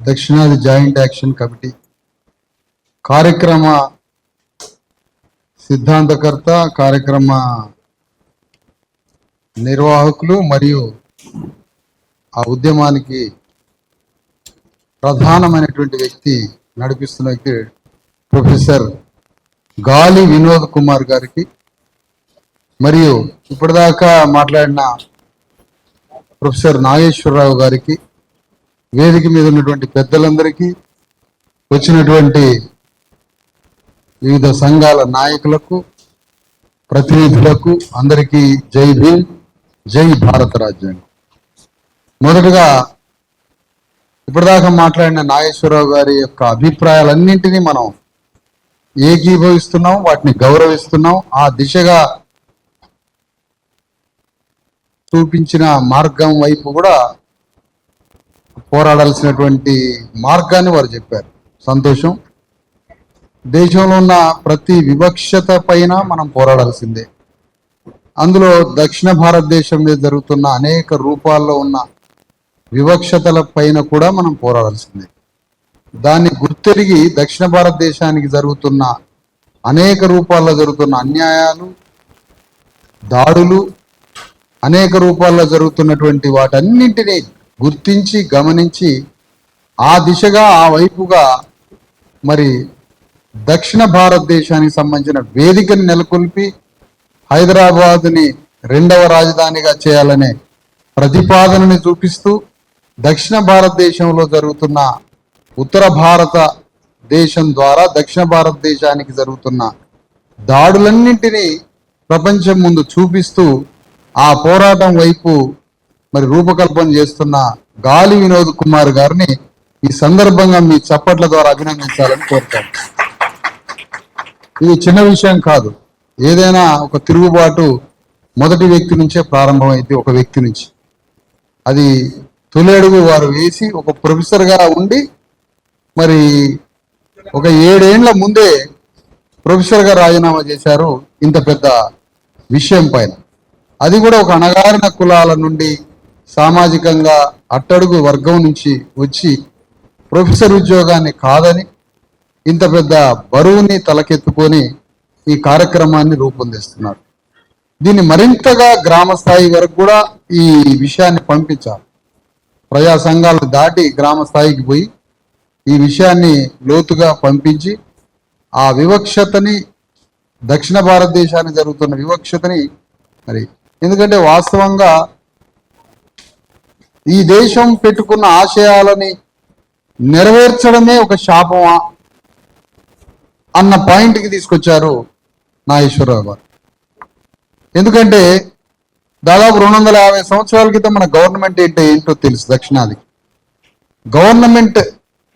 దక్షిణాది joint action committee. కార్యక్రమ సిద్ధాంతకర్త కార్యక్రమ నిర్వాహకులు మరియు ఆ ఉద్యమానికి ప్రధానమైనటువంటి వ్యక్తి నడిపిస్తున్న వ్యక్తి ప్రొఫెసర్ గాలి వినోద్ కుమార్ గారికి మరియు ఇప్పటిదాకా మాట్లాడిన ప్రొఫెసర్ నాగేశ్వరరావు గారికి వేదిక మీద ఉన్నటువంటి పెద్దలందరికీ వచ్చినటువంటి వివిధ సంఘాల నాయకులకు ప్రతినిధులకు అందరికీ జై భీమ్ జై భారత రాజ్యాంగం. మొదటగా ఇప్పటిదాకా మాట్లాడిన నాగేశ్వరరావు గారి యొక్క అభిప్రాయాలన్నింటినీ మనం ఏకీభవిస్తున్నాం వాటిని గౌరవిస్తున్నాం. ఆ దిశగా చూపించిన మార్గం వైపు కూడా పోరాడాల్సినటువంటి మార్గాన్ని వారు చెప్పారు. సంతోషం. దేశంలో ఉన్న ప్రతి వివక్షత పైన మనం పోరాడాల్సిందే. అందులో దక్షిణ భారతదేశం మీద జరుగుతున్న అనేక రూపాల్లో ఉన్న వివక్షతల పైన కూడా మనం పోరాడాల్సిందే. దాన్ని గుర్తెరిగి దక్షిణ భారతదేశానికి జరుగుతున్న అనేక రూపాల్లో జరుగుతున్న అన్యాయాలు దాడులు అనేక రూపాల్లో జరుగుతున్నటువంటి వాటన్నింటినీ గుర్తించి గమనించి ఆ దిశగా ఆ వైపుగా మరి దక్షిణ భారతదేశానికి సంబంధించిన వేదికను నెలకొల్పి హైదరాబాద్ని రెండవ రాజధానిగా చేయాలనే ప్రతిపాదనని చూపిస్తూ దక్షిణ భారతదేశంలో జరుగుతున్న ఉత్తర భారత దేశం ద్వారా దక్షిణ భారతదేశానికి జరుగుతున్న దాడులన్నింటినీ ప్రపంచం ముందు చూపిస్తూ ఆ పోరాటం వైపు మరి రూపకల్పన చేస్తున్న గాలి వినోద్ కుమార్ గారిని ఈ సందర్భంగా మీ చప్పట్ల ద్వారా అభినందించాలని కోరుతాను ఇది చిన్న విషయం కాదు. ఏదైనా ఒక తిరుగుబాటు మొదటి వ్యక్తి నుంచే ప్రారంభమైంది ఒక వ్యక్తి నుంచి. అది తొలేడుగు వారు వేసి ఒక ప్రొఫెసర్గా ఉండి మరి ఒక ఏడేండ్ల ముందే ప్రొఫెసర్గా రాజీనామా చేశారు ఇంత పెద్ద విషయం పైన. అది కూడా ఒక అణగారిన కులాల నుండి సామాజికంగా అట్టడుగు వర్గం నుంచి వచ్చి ప్రొఫెసర్ ఉద్యోగాన్ని కాదని ఇంత పెద్ద బరువుని తలకెత్తుకొని ఈ కార్యక్రమాన్ని రూపొందిస్తున్నారు. దీన్ని మరింతగా గ్రామ స్థాయి వరకు కూడా ఈ విషయాన్ని పంపించాలి. ప్రజా సంఘాలు దాటి గ్రామ స్థాయికి పోయి ఈ విషయాన్ని లోతుగా పంపించి ఆ వివక్షతని దక్షిణ భారతదేశానికి జరుగుతున్న వివక్షతని మరి ఎందుకంటే వాస్తవంగా ఈ దేశం పెట్టుకున్న ఆశయాలని నెరవేర్చడమే ఒక శాపమా అన్న పాయింట్కి తీసుకొచ్చారు నాగేశ్వరరావు గారు. ఎందుకంటే దాదాపు రెండు వందల యాభై సంవత్సరాల క్రితం మన గవర్నమెంట్ ఏంటో ఏంటో తెలుసు దక్షిణాదికి. గవర్నమెంట్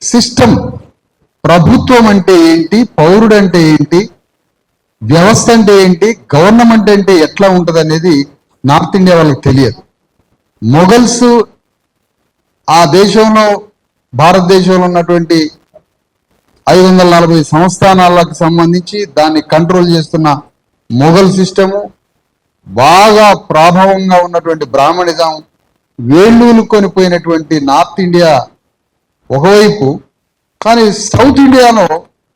సిస్టమ్ ప్రభుత్వం అంటే ఏంటి పౌరుడు అంటే ఏంటి వ్యవస్థ అంటే ఏంటి గవర్నమెంట్ అంటే ఎట్లా ఉంటుంది అనేది నార్త్ ఇండియా వాళ్ళకి తెలియదు. మొఘల్స్ ఆ దేశంలో భారతదేశంలో ఉన్నటువంటి ఐదు వందల నలభై సంస్థానాలకు సంబంధించి దాన్ని కంట్రోల్ చేస్తున్న మొఘల్ సిస్టము బాగా ప్రాభవంగా ఉన్నటువంటి బ్రాహ్మణిజం వేళ్ళూలు కొనిపోయినటువంటి నార్త్ ఇండియా ఒకవైపు కానీ సౌత్ ఇండియాలో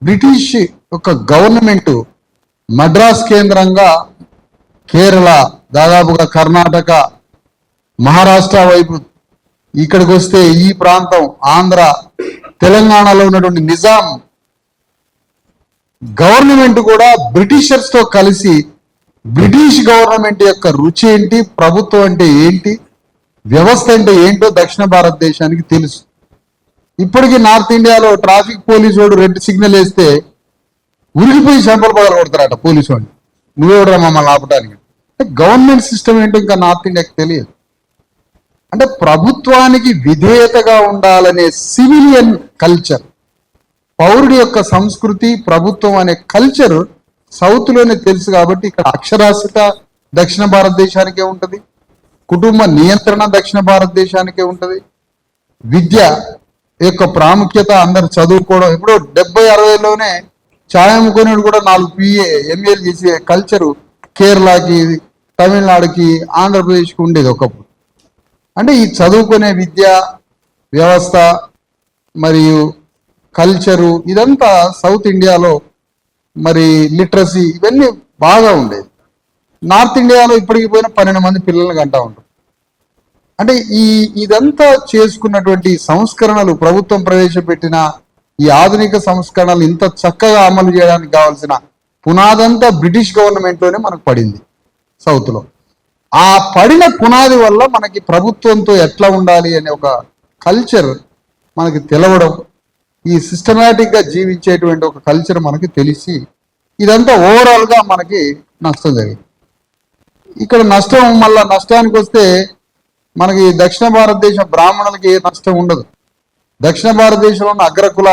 బ్రిటిష్ యొక్క గవర్నమెంట్ మద్రాస్ కేంద్రంగా కేరళ దాదాపుగా కర్ణాటక మహారాష్ట్ర వైపు ఇక్కడికి వస్తే ఈ ప్రాంతం ఆంధ్ర తెలంగాణలో ఉన్నటువంటి నిజాం గవర్నమెంట్ కూడా బ్రిటిషర్స్తో కలిసి బ్రిటిష్ గవర్నమెంట్ యొక్క రుచి ఏంటి ప్రభుత్వం అంటే ఏంటి వ్యవస్థ అంటే ఏంటో దక్షిణ భారతదేశానికి తెలుసు. ఇప్పటికీ నార్త్ ఇండియాలో ట్రాఫిక్ పోలీసు వాడు రెడ్ సిగ్నల్ వేస్తే ఉరిగిపోయి చెంపలు పగల కొడతారట పోలీసు వాడిని నువ్వెవడరా మమ్మల్ని ఆపడానికి గవర్నమెంట్ సిస్టమ్ ఏంటో ఇంకా నార్త్ ఇండియాకి తెలియదు. అంటే ప్రభుత్వానికి విధేయతగా ఉండాలనే సివిలియన్ కల్చర్. పౌరుడి యొక్క సంస్కృతి ప్రభుత్వం అనే కల్చర్ సౌత్లోనే తెలుసు కాబట్టి ఇక్కడ అక్షరాస్యత దక్షిణ భారతదేశానికే ఉంటుంది. కుటుంబ నియంత్రణ దక్షిణ భారతదేశానికే ఉంటుంది. విద్య యొక్క ప్రాముఖ్యత అందరు చదువుకోవడం. ఇప్పుడు డెబ్బై అరవైలోనే ఛాయ్ అమ్ముకునేవాడు కూడా నాలుగు పిఏ ఎంఏలు చేసే కల్చరు కేరళకి తమిళనాడుకి ఆంధ్రప్రదేశ్కి ఉండేది ఒకప్పుడు. అంటే ఈ చదువుకునే విద్య వ్యవస్థ మరియు కల్చరు ఇదంతా సౌత్ ఇండియాలో మరి లిటరసీ ఇవన్నీ బాగా ఉండేది నార్త్ ఇండియాలో ఇప్పటికి పోయిన పన్నెండు మంది పిల్లలు కంటా ఉంటారు అంటే ఈ ఇదంతా చేసుకున్నటువంటి సంస్కరణలు ప్రభుత్వం ప్రవేశపెట్టిన ఈ ఆధునిక సంస్కరణలు ఇంత చక్కగా అమలు చేయడానికి కావాల్సిన పునాదంతా బ్రిటిష్ గవర్నమెంట్లోనే మనకు పడింది సౌత్లో. ఆ పడిన పునాది వల్ల మనకి ప్రభుత్వంతో ఎట్లా ఉండాలి అనే ఒక కల్చర్ మనకి తెలవడం ఈ సిస్టమేటిక్గా జీవించేటువంటి ఒక కల్చర్ మనకి తెలిసి ఇదంతా ఓవరాల్గా మనకి నష్టం జరిగింది. ఇక్కడ నష్టం మళ్ళీ నష్టానికి వస్తే మనకి దక్షిణ భారతదేశం బ్రాహ్మణులకి ఏ నష్టం ఉండదు. దక్షిణ భారతదేశంలో ఉన్న అగ్రకుల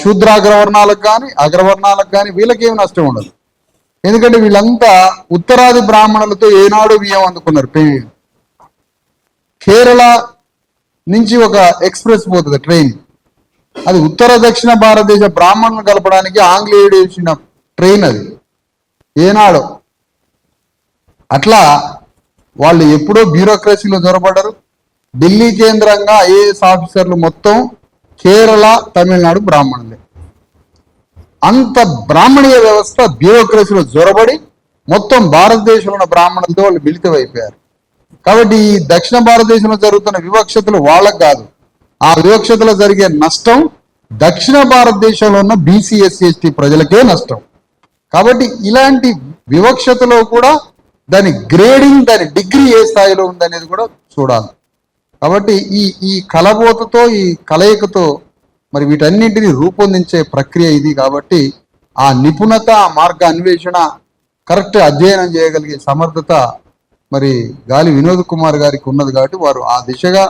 శూద్ర అగ్రవర్ణాలకు కానీ అగ్రవర్ణాలకు కానీ వీళ్ళకి నష్టం ఉండదు. ఎందుకంటే వీళ్ళంతా ఉత్తరాది బ్రాహ్మణులతో ఏనాడు బియ్యం అందుకున్నారు. పే- కేరళ నుంచి ఒక ఎక్స్ప్రెస్ పోతుంది ట్రైన్. అది ఉత్తర దక్షిణ భారతదేశ బ్రాహ్మణులు కలపడానికి ఆంగ్లేయుడు వేసిన ట్రైన్ అది. ఏనాడు. అట్లా వాళ్ళు ఎప్పుడో బ్యూరోక్రసీలో జొరబడ్డారు ఢిల్లీ కేంద్రంగా ఐఏఎస్ ఆఫీసర్లు మొత్తం కేరళ తమిళనాడు బ్రాహ్మణులే. అంత బ్రాహ్మణీయ వ్యవస్థ బ్యూరోక్రసీలో జొరబడి మొత్తం భారతదేశంలో ఉన్న బ్రాహ్మణులతో వాళ్ళు మిళితమైపోయారు. కాబట్టి ఈ దక్షిణ భారతదేశంలో జరుగుతున్న వివక్షతలు వాళ్ళకు కాదు. ఆ వివక్షతలో జరిగే నష్టం దక్షిణ భారతదేశంలో ఉన్న బీసీ ఎస్సీ ఎస్టీ ప్రజలకే నష్టం. కాబట్టి ఇలాంటి వివక్షతలో కూడా దాని గ్రేడింగ్ దాని డిగ్రీ ఏ స్థాయిలో ఉందనేది కూడా చూడాలి. కాబట్టి ఈ ఈ కలబోతతో ఈ కలయికతో మరి వీటన్నింటిని రూపొందించే ప్రక్రియ ఇది కాబట్టి ఆ నిపుణత మార్గ అన్వేషణ కరెక్ట్ అధ్యయనం చేయగలిగే సమర్థత మరి గాలి వినోద్ కుమార్ గారికి ఉన్నది కాబట్టి వారు ఆ దిశగా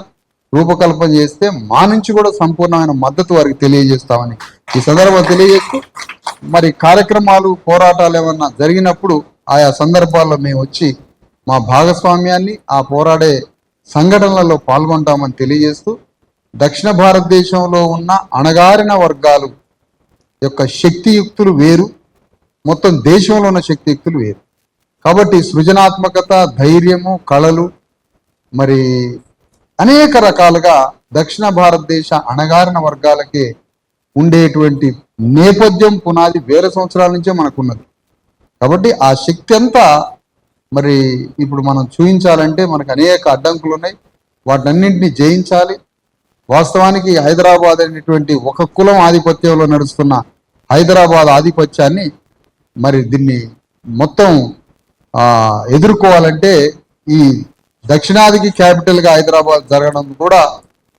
రూపకల్పన చేస్తే మా నుంచి కూడా సంపూర్ణమైన మద్దతు వారికి తెలియజేస్తామని ఈ సందర్భంగా తెలియజేస్తూ మరి కార్యక్రమాలు పోరాటాలు ఏమన్నా జరిగినప్పుడు ఆయా సందర్భాల్లో మేము వచ్చి మా భాగస్వామ్యాన్ని ఆ పోరాడే సంఘటనలలో పాల్గొంటామని తెలియజేస్తూ దక్షిణ భారతదేశంలో ఉన్న అణగారిన వర్గాలు యొక్క శక్తియుక్తులు వేరు మొత్తం దేశంలో ఉన్న శక్తియుక్తులు వేరు. కాబట్టి సృజనాత్మకత ధైర్యము కళలు మరి అనేక రకాలుగా దక్షిణ భారతదేశ అణగారిన వర్గాలకే ఉండేటువంటి నేపథ్యం పునాది వేల సంవత్సరాల నుంచే మనకున్నది. కాబట్టి ఆ శక్తి అంతా మరి ఇప్పుడు మనం చూపించాలంటే మనకు అనేక అడ్డంకులు ఉన్నాయి. వాటన్నింటినీ జయించాలి. వాస్తవానికి హైదరాబాద్ అనేటువంటి ఒక కులం ఆధిపత్యంలో నడుస్తున్న హైదరాబాద్ ఆధిపత్యాన్ని మరి దీన్ని మొత్తం ఎదుర్కోవాలంటే ఈ దక్షిణాదికి క్యాపిటల్గా హైదరాబాద్ జరగడం కూడా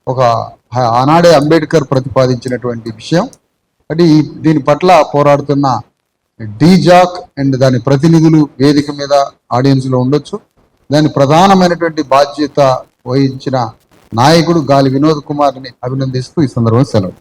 ఒక హ- ఆనాడే అంబేద్కర్ ప్రతిపాదించినటువంటి విషయం. అంటే ఈ దీని పట్ల పోరాడుతున్న డీజాక్ అండ్ దాని ప్రతినిధులు వేదిక మీద ఆడియన్స్లో ఉండొచ్చు. దాని ప్రధానమైనటువంటి బాధ్యత వహించిన నాయకుడు గాలి వినోద్ కుమార్ని అభినందిస్తూ ఈ సందర్భంగా సెలవు.